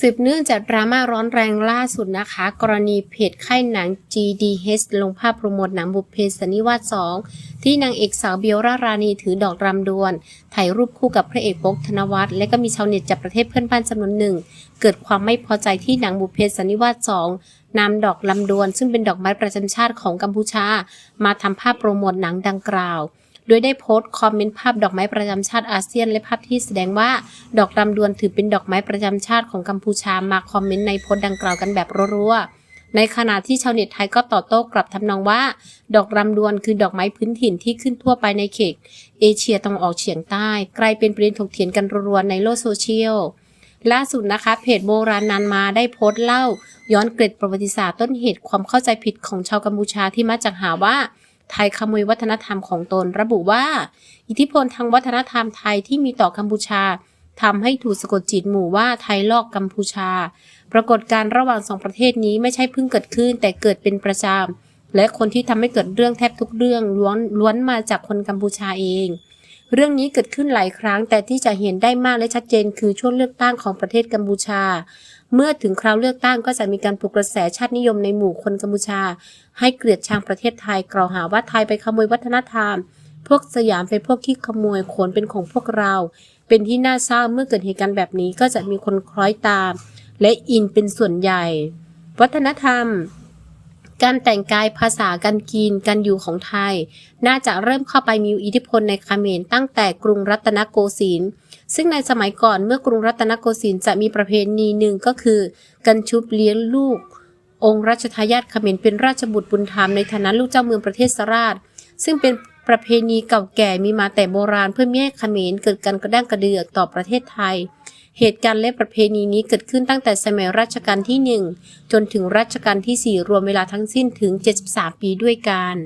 สืบเนื่องจากดราม่าร้อนแรงล่าสุดนะคะ กรณีเพจค่ายหนัง GDH ลงภาพโปรโมทหนังบุพเพสันนิวาส 2 ที่นางเอกสาวเบียรารานีถือดอกรำดวน ถ่ายรูปคู่กับพระเอกป๊กธนวัฒน์และก็มีชาวเน็ตจากประเทศเพื่อนบ้านจำนวนหนึ่ง เกิดความไม่พอใจที่หนังบุพเพสันนิวาส 2นำดอกลำดวน ซึ่งเป็นดอกไม้ประจำชาติของกัมพูชา มาทำภาพโปรโมทหนังดังกล่าว โดยได้โพสต์คอมเมนต์ภาพดอกไม้ประจำชาติอาเซียน และภาพที่แสดงว่าดอกลำดวนถือเป็นดอกไม้ประจำชาติของกัมพูชามาคอมเมนต์ในโพสต์ดังกล่าวกันแบบรัวๆในขณะที่ชาวเน็ตไทยก็ตอบโต้กลับทำนองว่า ดอกลำดวนคือดอกไม้พื้นถิ่นที่ขึ้นทั่วไปในเขตเอเชียตะวันออกเฉียงใต้กลายเป็นประเด็นถกเถียงกันรัวๆในโลกโซเชียลล่าสุดนะคะเพจโบราณนานมาได้โพสต์เล่า ย้อนเกร็ดประวัติศาสตร์ต้นเหตุความเข้าใจผิดของชาวกัมพูชาที่มาจากหาว่า ไทยขโมยวัฒนธรรมของตน ระบุว่า อิทธิพลทางวัฒนธรรมไทยที่มีต่อกัมพูชาทำให้ถูกสะกดจิตหมู่ว่าไทยลอกกัมพูชา ปรากฏการณ์ระหว่างสองประเทศนี้ไม่ใช่เพิ่งเกิดขึ้น แต่เกิดเป็นประจำและคนที่ทำให้เกิดเรื่องแทบทุกเรื่องล้วนล้วนมาจากคนกัมพูชาเอง เรื่องนี้เกิดขึ้นหลายครั้ง แต่ที่จะเห็นได้มากและชัดเจน คือช่วงเลือกตั้งของประเทศกัมพูชา เมื่อถึงคราวเลือกตั้งก็จะมีการปลุกกระแสชาตินิยมในหมู่คนกัมพูชา ให้เกลียดชังประเทศไทยกล่าวหาว่าไทยไปขโมยวัฒนธรรม พวกสยามเป็นพวกที่ขโมยขนเป็นของพวกเรา เป็นที่น่าเศร้าเมื่อเกิดเหตุการณ์แบบนี้ก็จะมีคนคล้อยตาม และอินเป็นส่วนใหญ่ วัฒนธรรม การแต่งกายภาษาการกินการอยู่ของไทย น่าจะเริ่มเข้าไปมีอิทธิพลในเขมรตั้งแต่กรุงรัตนโกสินทร์ซึ่งในสมัยก่อนเมื่อกรุงรัตนโกสินทร์จะมีประเพณีหนึ่งก็คือการชุบเลี้ยงลูก องค์รัชทายาทเขมรเป็นราชบุตรบุญธรรมในฐานะลูกเจ้าเมืองประเทศสราช ซึ่งเป็นประเพณีเก่าแก่มีมาแต่โบราณเพื่อไม่ให้เขมรเกิดการกระด้างกระเดือกต่อประเทศไทย เหตุการณ์และประเพณีนี้เกิดขึ้นตั้งแต่สมัยรัชกาลที่ 1 จนถึงรัชกาลที่ 4 รวมเวลาทั้งสิ้นถึง 73 ปีด้วยกัน